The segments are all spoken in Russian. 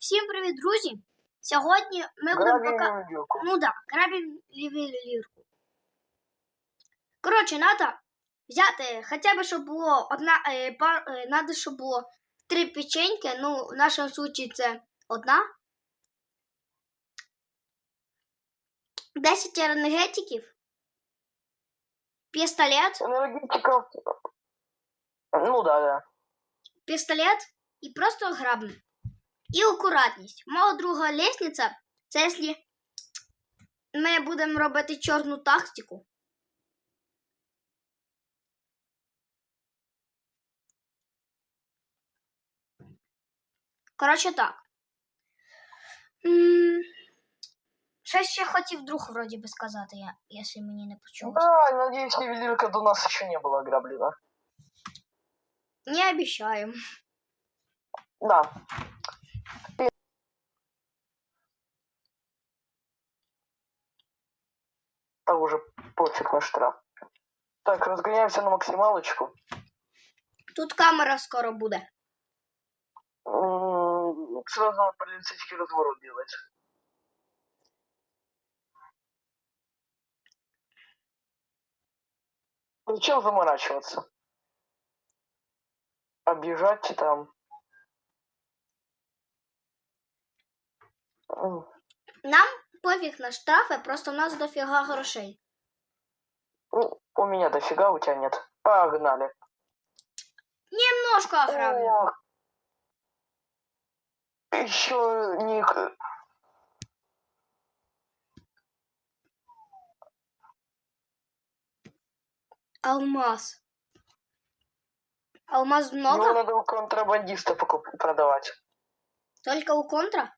Всім привіт, друзі! Сьогодні ми будемо Грабим пока... ювелирку. Ну да, грабимо ювелірку. Коротше, треба взяти хоча б, щоб було одна, е, пар, е, надо, щоб було три печеньки, ну, в нашому случаї це одна. 10 енергетиків, пістолет, Энергетиков. Ну да, да. пістолет і просто грабне. І акуратність. Мого друга лестниця, це якщо ми будемо робити чорну тактику. Коротше так. Щось ще хотів друг вроді би сказати, я, якщо мені не почулося. Да, надеюсь, ювелирка до нас еще не была ограблена. Не обіцяю. Да. Так уже пофиг на штраф. Так, разгоняемся на максималочку. Тут камера скоро буде. М, Сразу надо полицейский разворот делать. Зачем заморачиваться? Объезжать там. Нам пофіг на штрафи, просто в нас дофіга грошей. ну, У меня дофига, у тебя нет. Погнали. Немножко ограблю. Еще ник. Алмаз. Алмаз Его много? надо у контрабандиста продавать. Только у контра?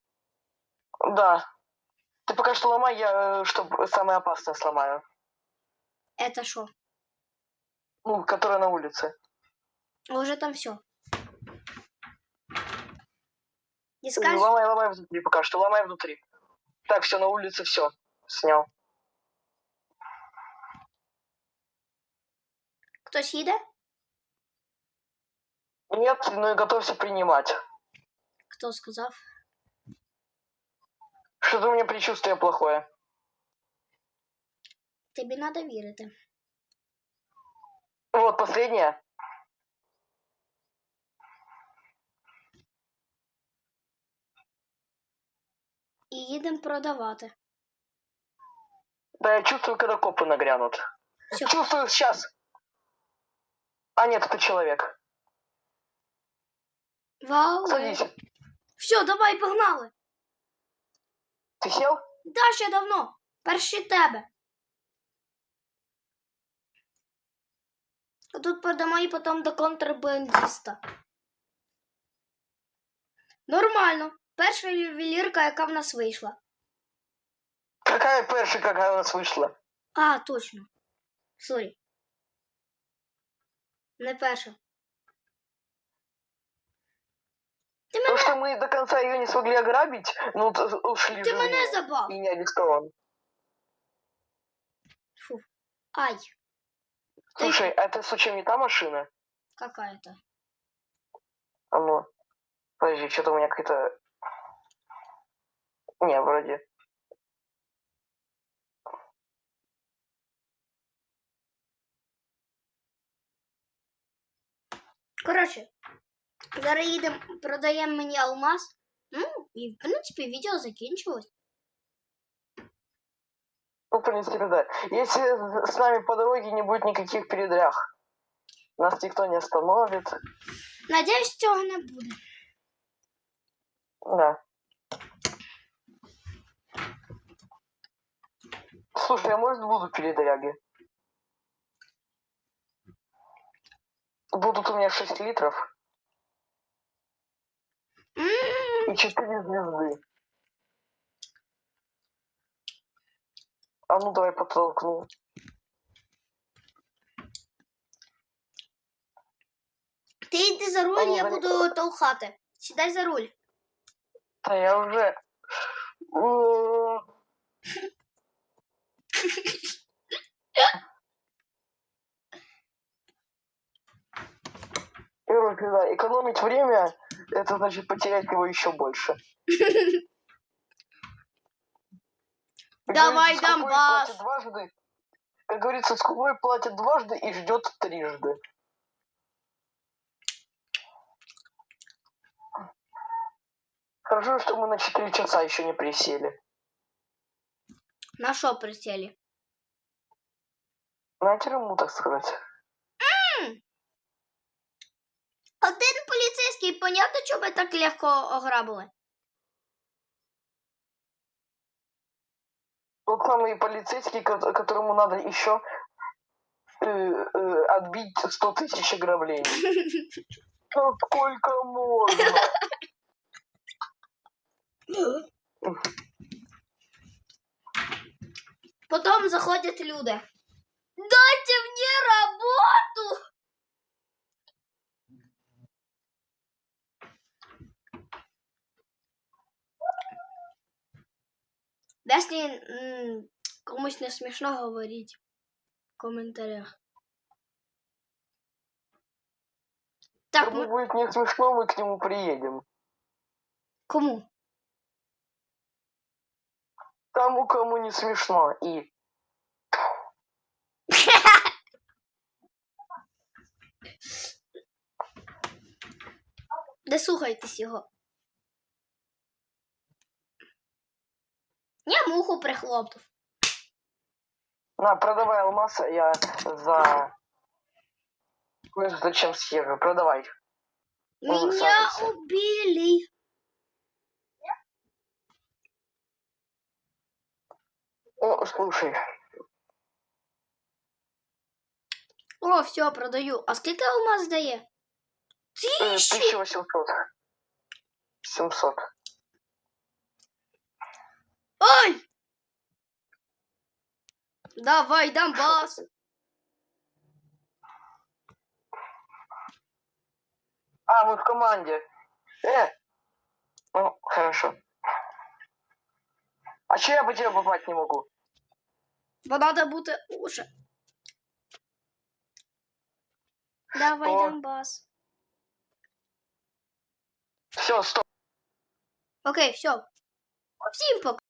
Да. Ты пока что ломай, я чтобы самое опасное сломаю. Это что? Ну, которая на улице. Уже там все. Не скажешь? Ломай, ломай внутри пока что, ломай внутри. Так, все, на улице все. Снял. Хтось їде? Нет, ну и готовься принимать. Хто сказав? Что-то у меня предчувствие плохое. Тобі треба вірити. Вот, последнее. І їдемо продавати. Да, я чувствую, когда копы нагрянут. Всё. Чувствую сейчас. А нет, это человек. Вау! Садись. Все, давай, погнали! Ты сел? Да, ще давно. Перші тебе. А Тут продамо і потім до контрабандиста. Нормально. Перша ювелірка, яка в нас вийшла. Какая перша, какая у нас вышла? А, точно. Сорі. Не перша. Ти То, мене, что мы до конца ее не смогли ограбить, ну, т- ушли ти мене забав. и не арестован. Фу. Ай, Слушай, а это случайно не та машина? какая-то. А ну, подожди, что-то у меня какая-то... Не, вроде. Коротше, зараз їдемо, продаємо мені алмаз. Ну, і в принципі відео закінчилось. Ну, в принципе, да. Если с нами по дороге не будет никаких передрях, нас никто не остановит. Надіюсь, цього не буде. Да. Слушай, а может будут передряги? Будут у меня 6 литров И 4 звезды. А ну давай подтолкну. Ти йди за руль, я буду толхати. Сідай за руль. Да я уже... М, Короче, да, экономить время Это значит потерять его еще больше. Как Давай, Донбасс. дважды. Как говорится, скупой платит дважды и ждет трижды. Хорошо, что мы на 4 часа еще не присели. На що присели? На тюрьму, так сказать. Понятно, чому ми так легко ограбили? Тот самый полицейский, ко- которому надо еще э, э, отбить 100 тысяч ограблений. Ну, сколько можно? Потім заходять люди. Дайте мені роботу! М, комусь не смішно говоріть в коментарях. Так, Кому ми... будет не смешно, мы к нему приедем. кому? Тому, кому не смешно. И Не слухайтесь його. Я муху прихлопнув. на, продавай алмаз, а я за... Кое зачем съезжу. Продавай. Ну, Меня убили. О, слушай, О, все, продаю. А скільки алмаз дає? э, Тисячу! 1800. 700. Ой! Давай, Донбас. А, мы в команде. Э! Ну, хорошо. А че я по тебе попасть не могу? Бо надо бути уже. Давай, О. Донбас. Все, стоп. Окей, все. Всім пока.